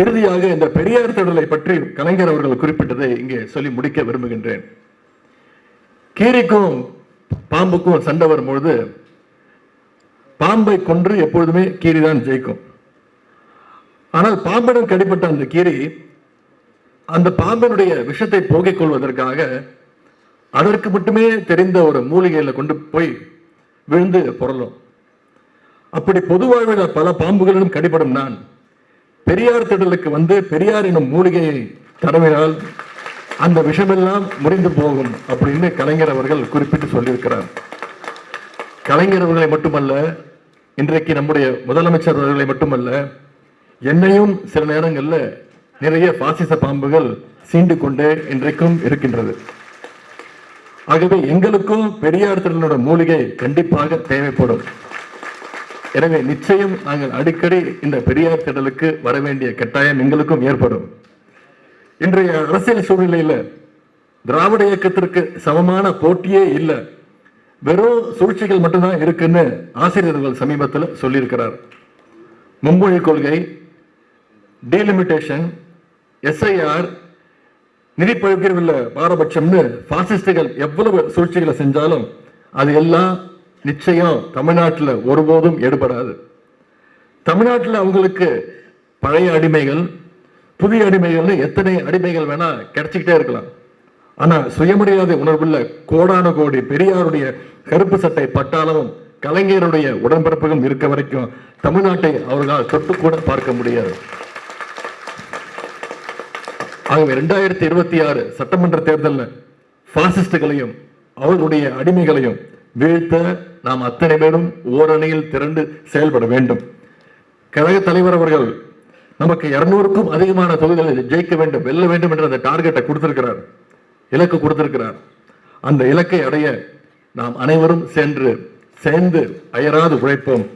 இறுதியாக இந்த பெரியார் திடலை பற்றி கலைஞர் அவர்கள் குறிப்பிட்டதை இங்கே சொல்லி முடிக்க விரும்புகின்றேன். கீரிக்கும் பாம்புக்கும் சண்டை வரும்பொழுது பாம்பை கொன்று எப்பொழுதுமே கீரி தான் ஜெயிக்கும். ஆனால் பாம்பிடம் கடிப்பட்ட அந்த கீரி அந்த பாம்பினுடைய விஷத்தை போகிக் கொள்வதற்காக அதற்கு மட்டுமே தெரிந்த ஒரு மூலிகையில கொண்டு போய் விழுந்து பொருளும் அப்படி பொது வாழ்வில் பல பாம்புகளிலும் கடிபடும் நான் பெரியார் திடலுக்கு வந்து பெரியார் எனும் மூலிகையை தடவினால் அந்த விஷமெல்லாம் முறிந்து போகும் அப்படின்னு கலைஞர் அவர்கள் குறிப்பிட்டு சொல்லியிருக்கிறார். கலைஞர் அவர்களை மட்டுமல்ல இன்றைக்கு நம்முடைய முதலமைச்சர் அவர்களை மட்டுமல்ல என்னையும் சில நேரங்கள்ல நிறைய பாசிச பாம்புகள் சீண்டு கொண்டே இன்றைக்கும் இருக்கின்றது. ஆகவே எங்களுக்கும் பெரியார் திறனோட மூலிகை கண்டிப்பாக தேவைப்படும். எனவே நிச்சயம் நாங்கள் அடிக்கடி இந்த பெரியார் திடலுக்கு வர வேண்டிய கட்டாயம் எங்களுக்கும் ஏற்படும். இன்றைய அரசியல் சூழ்நிலையில திராவிட இயக்கத்திற்கு சமமான போட்டியே இல்லை. வெறும் சூழ்ச்சிகள் மட்டும்தான் இருக்குன்னு ஆசிரியர்கள் சமீபத்தில் சொல்லியிருக்கிறார். மும்மொழி கொள்கை டீலிமிட்டேஷன் எஸ்ஐஆர் நிதிப்பழுக்கில் உள்ள பாரபட்சம்னு பாசிஸ்டுகள் எவ்வளவு சூழ்ச்சிகளை செஞ்சாலும் அது எல்லாம் நிச்சயம் தமிழ்நாட்டில் ஒருபோதும் எடுபடாது தமிழ்நாட்டில் அவங்களுக்கு பழைய அடிமைகள் புதிய அடிமைகள்னு எத்தனை அடிமைகள் வேணா கிடைச்சிக்கிட்டே இருக்கலாம். ஆனா சுயமரியாதை உணர்வுள்ள கோடான கோடி பெரியாருடைய கருப்பு சட்டை பட்டாளமும் கலைஞருடைய உடன்பிறப்புகளும் இருக்க வரைக்கும் தமிழ்நாட்டை அவர்களால் தொட்டு கூட பார்க்க முடியாது. ஆகவே ரெண்டாயிரத்தி இருபத்தி ஆறு சட்டமன்ற தேர்தலில் பாசிஸ்டுகளையும் அவர்களுடைய அடிமைகளையும் வீழ்த்த நாம் அத்தனை பேரும் ஓரணியில் திரண்டு செயல்பட வேண்டும். கழக தலைவர் அவர்கள் நமக்கு இருநூறுக்கும் அதிகமான தொகுதிகளில் ஜெயிக்க வேண்டும் வெல்ல வேண்டும் என்ற அந்த டார்கெட்டை கொடுத்திருக்கிறார். இலக்கு கொடுத்திருக்கிறார். அந்த இலக்கை அடைய நாம் அனைவரும் சென்று சேர்ந்து அயராது உழைப்போம்.